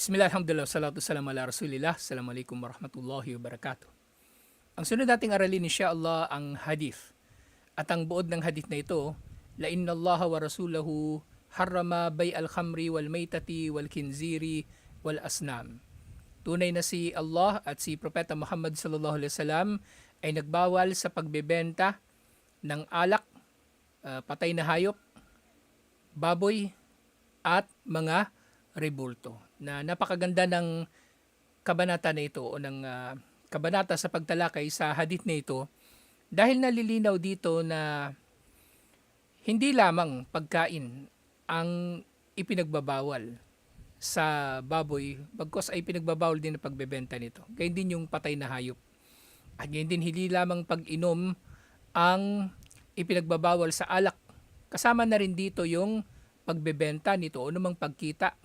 Bismillah, alhamdulillah, salatu salam ala rasulillah. Assalamualaikum warahmatullahi wabarakatuh. Ang sunod nating aralin insyaAllah ang hadith. At ang buod ng hadith na ito, La inna Allah wa rasulahu harrama bay al khamri wal maytati wal kinziri wal asnam. Tunay na si Allah at si Propeta Muhammad sallallahu alaihi wasallam ay nagbawal sa pagbebenta ng alak, ah, patay na hayop, baboy, at mga rebulto. Na napakaganda ng kabanata na ito o ng ah, kabanata sa pagtalakay sa hadith na ito dahil nalilinaw dito na hindi lamang pagkain ang ipinagbabawal sa baboy bagkos ay pinagbabawal din ang pagbebenta nito. Gayun din yung patay na hayop. At gayon din hindi lamang pag-inom ang ipinagbabawal sa alak. Kasama na rin dito yung pagbebenta nito o namang pagkita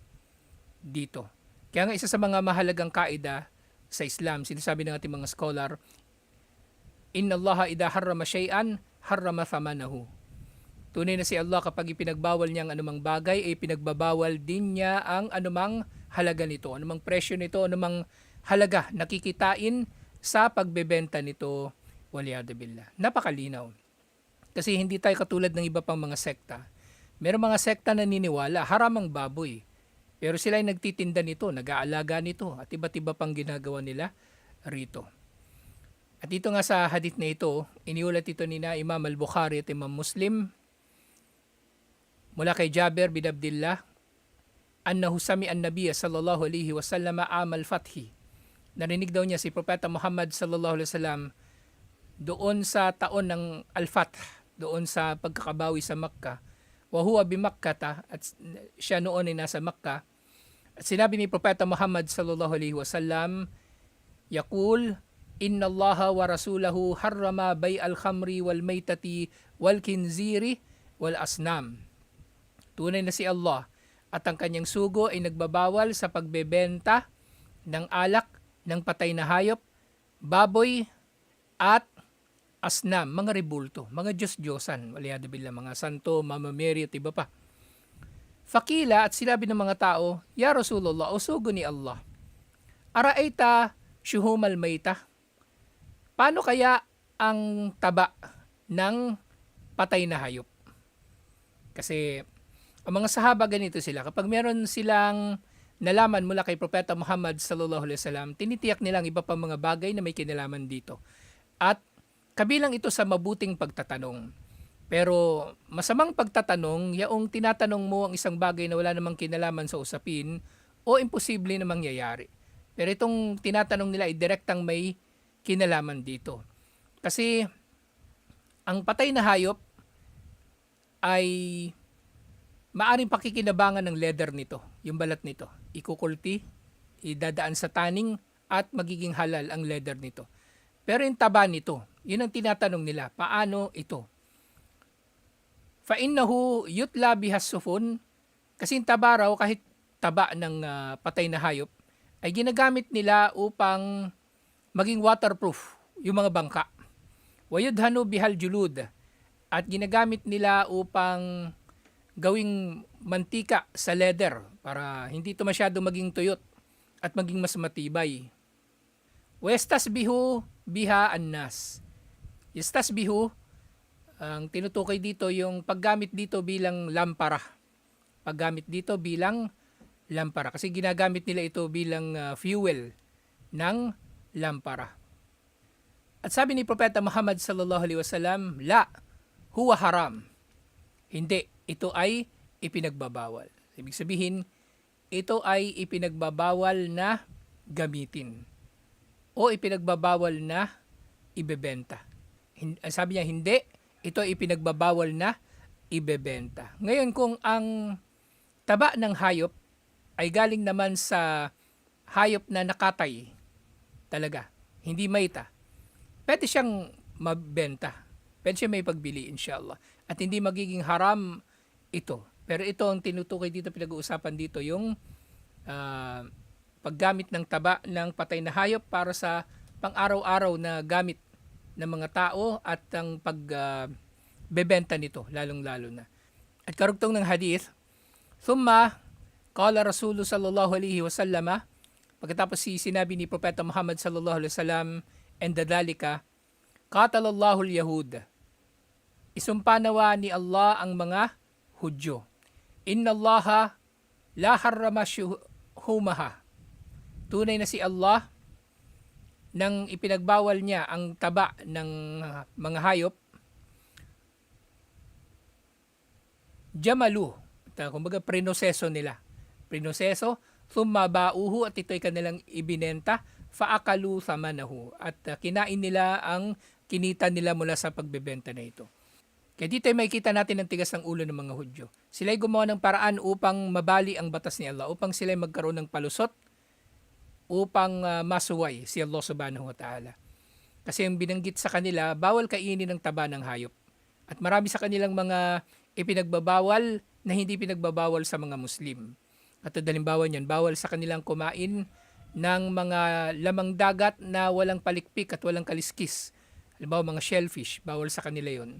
dito. Kaya nga isa sa mga mahalagang kaida sa Islam, sinasabi ng ating mga scholar, Inna Allah ida harrama shay'an, harrama thamanahu. Tunay na si Allah kapag ipinagbawal niya ang anumang bagay, ay pinagbabawal din niya ang anumang halaga nito, anumang presyo nito, anumang halaga nakikitain sa pagbebenta nito, waliyadu billah. Napakalinaw. Kasi hindi tayo katulad ng iba pang mga sekta. Merong mga sekta na niniwala, haram ang baboy. Pero sila ay nagtitinda nito, nag-aalaga nito, at iba't iba pang ginagawa nila rito. At dito nga sa hadith na ito, iniulat ito ni na Imam al-Bukhari at Imam Muslim mula kay Jabir bin Abdullah annahu sami an nabiyya sallallahu alaihi wasallam amal fathi. Narinig daw niya si Propeta Muhammad sallallahu alaihi wasallam doon sa taon ng Al-Fath, doon sa pagkakabawi sa Makkah. Wa huwa bi Makkah at siya noon ay nasa Makkah. At sinabi ni Propeta Muhammad sallallahu alaihi wasallam, Yaqul, Inna Allah wa Rasulahu harrama bay al-khamri wal maytati wal kinziri wal asnam. Tunay na si Allah at ang kanyang sugo ay nagbabawal sa pagbebenta ng alak, ng patay na hayop, baboy, at asnam, mga rebulto, mga Diyos-Diyosan, waliyado billah, mga santo, Mama Mary at iba pa. Fakila at sinabi ng mga tao, Ya Rasulullah, o sugo ni Allah, Araita syuhumal mayta. Paano kaya ang taba ng patay na hayop? Kasi ang mga sahaba ganito sila. Kapag meron silang nalaman mula kay Propeta Muhammad sallallahu alaihi wasallam, tinitiyak nilang iba pang mga bagay na may kinalaman dito. At kabilang ito sa mabuting pagtatanong. Pero masamang pagtatanong, yaong tinatanong mo ang isang bagay na wala namang kinalaman sa usapin o imposible na mangyayari. Pero itong tinatanong nila ay direktang may kinalaman dito. Kasi ang patay na hayop ay maaring pakikinabangan ng leather nito, yung balat nito. Ikukulti, idadaan sa tanning at magiging halal ang leather nito. Pero yung taba nito, yun ang tinatanong nila, paano ito? Fa'innahu yutla bihas kasi yung kahit taba ng ah, patay na hayop, ay ginagamit nila upang maging waterproof yung mga bangka. Wayudhanu bihal julud, at ginagamit nila upang gawing mantika sa leather para hindi ito masyado maging tuyot at maging mas matibay. Westas bihu biha annas. Estas bihu, ang tinutukoy dito yung paggamit dito bilang lampara. Paggamit dito bilang lampara. Kasi ginagamit nila ito bilang ah, fuel ng lampara. At sabi ni Propeta Muhammad sallallahu alaihi wasallam, la huwa haram. Hindi, ito ay ipinagbabawal. Ibig sabihin, ito ay ipinagbabawal na gamitin o ipinagbabawal na ibebenta. Sabi niya, hindi, ito ipinagbabawal na ibebenta. Ngayon, kung ang taba ng hayop ay galing naman sa hayop na nakatay talaga, hindi mayta, pwede siyang mabenta. Pwede siya may pagbili, inshallah. At hindi magiging haram ito. Pero ito ang tinutukoy dito, pinag-uusapan dito, yung ah, paggamit ng taba ng patay na hayop para sa pang-araw-araw na gamit ng mga tao at ang pagbebenta nito, lalong-lalo na. At karugtong ng hadith, Thumma Qala Rasulu sallallahu alaihi wasallam, pagkatapos si sinabi ni Propeta Muhammad sallallahu alaihi wasallam, and dadalika, Qatalallahu al-Yahud. Isumpa nawa ni Allah ang mga Hudyo. Inna Allaha la harrama shuhumaha. Tunay na si Allah nang ipinagbawal niya ang taba ng uh, mga hayop, jamalu, Ito, kumbaga prinoseso nila. Prinoseso, thumma bauhu at ito'y kanilang ibinenta, faakalu samanahu. At uh, kinain nila ang kinita nila mula sa pagbebenta na ito. Kaya dito ay makikita natin ang tigas ng ulo ng mga Hudyo. Sila ay gumawa ng paraan upang mabali ang batas ni Allah, upang sila ay magkaroon ng palusot, upang uh, masuway si Allah subhanahu wa ta'ala. Kasi ang binanggit sa kanila, bawal kainin ng taba ng hayop. At marami sa kanilang mga ipinagbabawal na hindi pinagbabawal sa mga Muslim. At halimbawa niyan, bawal sa kanilang kumain ng mga lamang dagat na walang palikpik at walang kaliskis. Halimbawa mga shellfish, bawal sa kanila yon.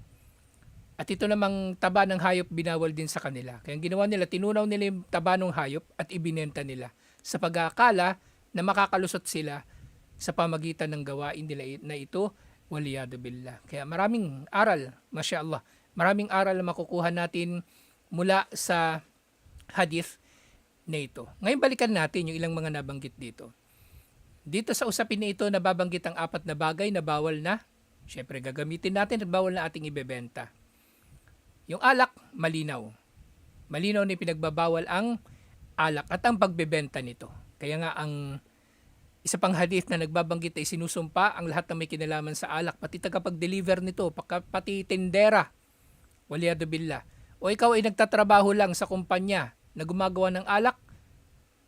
At ito namang taba ng hayop binawal din sa kanila. Kaya ang ginawa nila, tinunaw nila yung taba ng hayop at ibinenta nila sa pag-aakala na makakalusot sila sa pamagitan ng gawain nila na ito, waliyado billah. Kaya maraming aral, masya Allah, maraming aral na makukuha natin mula sa hadith na ito. Ngayon balikan natin yung ilang mga nabanggit dito. Dito sa usapin na ito, nababanggit ang apat na bagay na bawal na. Siyempre, gagamitin natin at bawal na ating ibebenta. Yung alak, malinaw. Malinaw na pinagbabawal ang alak at ang pagbebenta nito. Kaya nga ang isa pang hadith na nagbabanggit ay sinusumpa ang lahat ng may kinalaman sa alak, pati tagapag-deliver nito, pati tindera. Waliyado billah. O ikaw ay nagtatrabaho lang sa kumpanya na gumagawa ng alak,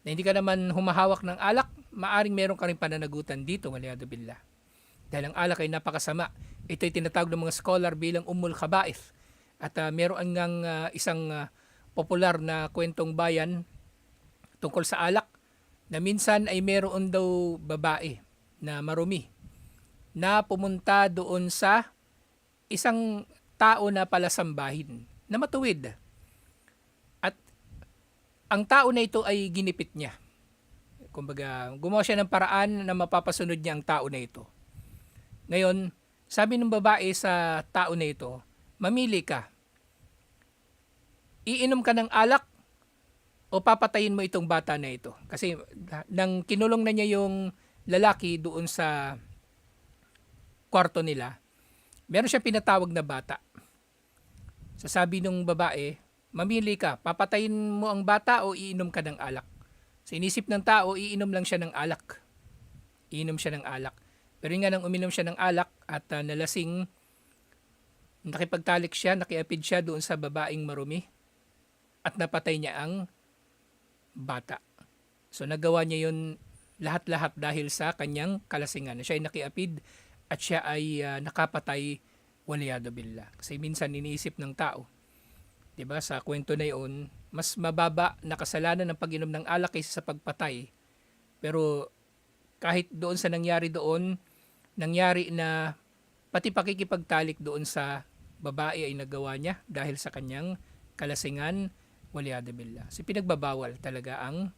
na hindi ka naman humahawak ng alak, maaring meron ka rin pananagutan dito, waliyado billah. Dahil ang alak ay napakasama. Ito ay tinatawag ng mga scholar bilang umul khaba'ith at uh, meron ngang uh, isang uh, popular na kwentong bayan tungkol sa alak na minsan ay meron daw babae na marumi na pumunta doon sa isang tao na palasambahin na matuwid. At ang tao na ito ay ginipit niya. Kumbaga, gumawa siya ng paraan na mapapasunod niya ang tao na ito. Ngayon, sabi ng babae sa tao na ito, mamili ka. Iinom ka ng alak o papatayin mo itong bata na ito. Kasi nang kinulong na niya yung lalaki doon sa kwarto nila, meron siya pinatawag na bata. Sasabi nung babae, mamili ka, papatayin mo ang bata o iinom ka ng alak. Sa inisip ng tao, iinom lang siya ng alak. Iinom siya ng alak. Pero nga nang uminom siya ng alak at uh, nalasing, nakipagtalik siya, nakiapid siya doon sa babaeng marumi at napatay niya ang bata. So nagawa niya yun lahat-lahat dahil sa kanyang kalasingan. Siya ay nakiapid at siya ay uh, nakapatay waliyado billah. Kasi minsan iniisip ng tao, 'di ba, sa kwento na 'yon, mas mababa na kasalanan ng pag-inom ng alak kaysa sa pagpatay. Pero kahit doon sa nangyari doon, nangyari na pati pakikipagtalik doon sa babae ay nagawa niya dahil sa kanyang kalasingan waliyado billah. Si pinagbabawal talaga ang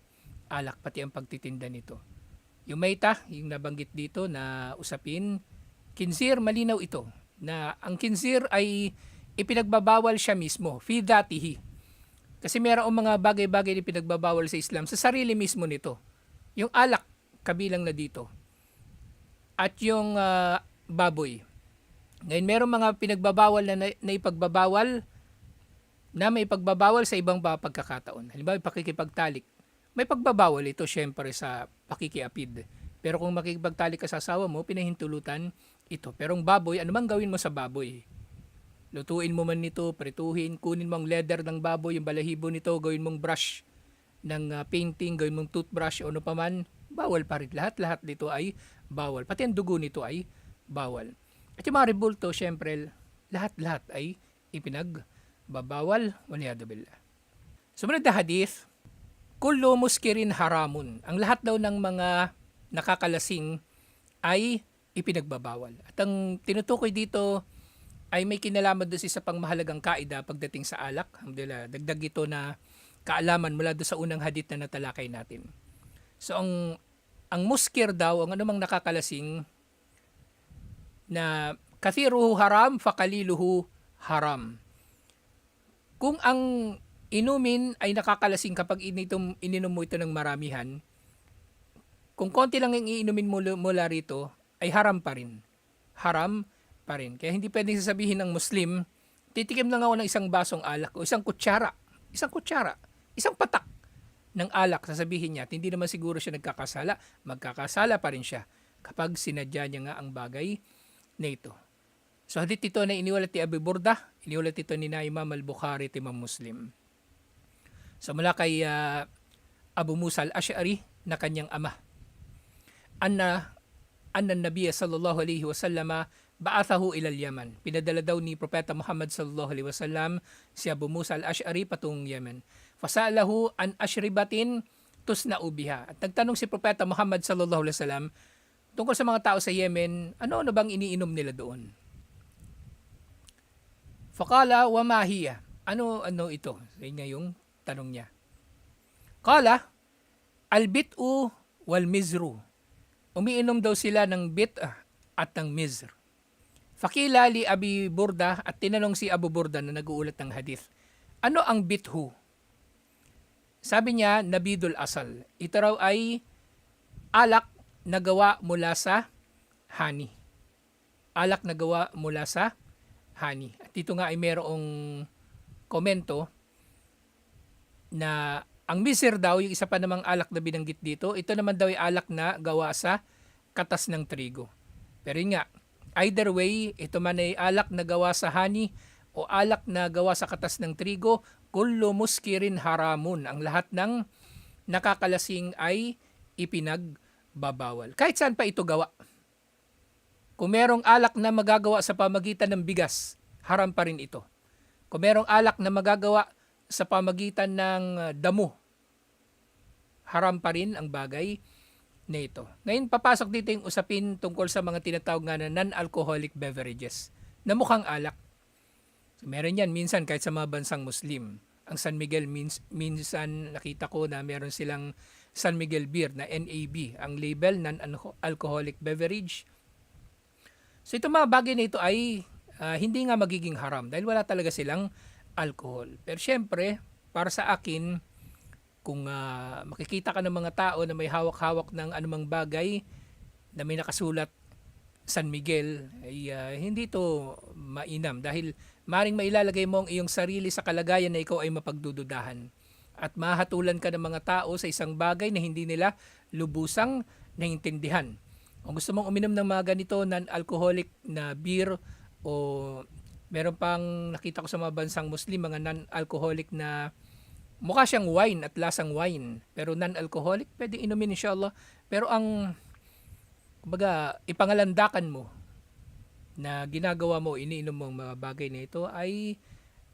alak pati ang pagtitinda nito. Yung maita, yung nabanggit dito na usapin, kinsir malinaw ito na ang kinsir ay ipinagbabawal siya mismo, fi datihi. Kasi mayroong mga bagay-bagay na pinagbabawal sa Islam sa sarili mismo nito. Yung alak, kabilang na dito. At yung uh, baboy. Ngayon, merong mga pinagbabawal na, na ipagbabawal na may pagbabawal sa ibang ba pagkakataon. Halimbawa, pakikipagtalik. May pagbabawal ito syempre sa pakikiapid. Pero kung makikipagtalik ka sa asawa mo, pinahintulutan ito. Pero ang baboy, ano mang gawin mo sa baboy? Lutuin mo man nito, prituhin, kunin mo ang leather ng baboy, yung balahibo nito, gawin mong brush ng uh, painting, gawin mong toothbrush o ano paman, bawal pa rin. Lahat-lahat dito ay bawal. Pati ang dugo nito ay bawal. At yung mga rebulto, syempre, lahat-lahat ay ipinagbabawal. Waliyado billah. Sumunod na hadith, Kullu muskirin haramun. Ang lahat daw ng mga nakakalasing ay ipinagbabawal. At ang tinutukoy dito ay may kinalaman doon sa pangmahalagang kaida pagdating sa alak. Alhamdulillah, dagdag ito na kaalaman mula doon sa unang hadith na natalakay natin. So ang ang muskir daw, ang anumang nakakalasing na kathiruhu haram, fakaliluhu haram. Kung ang inumin ay nakakalasing kapag initom, ininom mo ito ng maramihan, kung konti lang ang iinumin mo mula rito, ay haram pa rin. Haram pa rin. Kaya hindi pwedeng sasabihin ng Muslim, titikim lang ako ng isang basong alak o isang kutsara. Isang kutsara. Isang patak ng alak, sasabihin niya, hindi naman siguro siya nagkakasala, magkakasala pa rin siya kapag sinadya niya nga ang bagay na ito. So hadith ito na iniwalat ni Abu Burda, iniwalat ito ni na Imam al-Bukhari at Imam Muslim. So mula kay ah, Abu Musa al-Ash'ari na kanyang ama. Anna anna Nabiya sallallahu alaihi wasallama ba'athahu ila Yaman. Pinadala daw ni Propeta Muhammad sallallahu alaihi wasallam si Abu Musa al-Ash'ari patungong Yemen. Fasalahu an ashribatin tusna ubiha. At nagtanong si Propeta Muhammad sallallahu alaihi wasallam tungkol sa mga tao sa Yemen, ano-ano bang iniinom nila doon? Fakala wa mahiya. Ano ano ito? Yun nga yung tanong niya. Kala albit'u wal mizru. Umiinom daw sila ng bit'ah at ng mizr. Fakila li Abi Burda at tinanong si Abu Burda na nag-uulat ng hadith. Ano ang bithu? Sabi niya, nabidul asal. Ito raw ay alak na gawa mula sa honey. Alak na gawa mula sa honey. At dito nga ay merong komento na ang misir daw, yung isa pa namang alak na binanggit dito, ito naman daw ay alak na gawa sa katas ng trigo. Pero nga, either way, ito man ay alak na gawa sa honey o alak na gawa sa katas ng trigo, kullu muskirin haramun. Ang lahat ng nakakalasing ay ipinagbabawal. Kahit saan pa ito gawa. Kung merong alak na magagawa sa pamagitan ng bigas, haram pa rin ito. Kung merong alak na magagawa sa pamagitan ng uh, damo, haram pa rin ang bagay na ito. Ngayon, papasok dito yung usapin tungkol sa mga tinatawag nga na non-alcoholic beverages na mukhang alak. So, meron yan minsan kahit sa mga bansang Muslim. Ang San Miguel means, minsan nakita ko na meron silang San Miguel beer na NAB, ang label non-alcoholic beverage. So itong mga bagay na ito ay ah, hindi nga magiging haram dahil wala talaga silang alcohol. Pero syempre, para sa akin, kung ah, makikita ka ng mga tao na may hawak-hawak ng anumang bagay na may nakasulat San Miguel, ay ah, hindi to mainam dahil maring mailalagay mo ang iyong sarili sa kalagayan na ikaw ay mapagdududahan. At mahatulan ka ng mga tao sa isang bagay na hindi nila lubusang naintindihan. Kung gusto mong uminom ng mga ganito non-alcoholic na beer o meron pang nakita ko sa mga bansang Muslim, mga non-alcoholic na mukha siyang wine at lasang wine. Pero non-alcoholic, pwede inumin inshallah. Pero ang, kumbaga, ipangalandakan mo na ginagawa mo, iniinom mo ang mga bagay na ito ay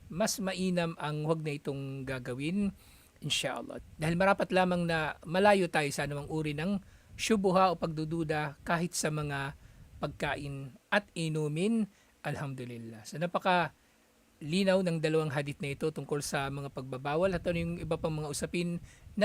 mas mainam ang huwag na itong gagawin inshallah. Dahil marapat lamang na malayo tayo sa anumang uri ng syubuha o pagdududa kahit sa mga pagkain at inumin. Alhamdulillah. So napaka linaw ng dalawang hadith na ito tungkol sa mga pagbabawal at ano yung iba pang mga usapin na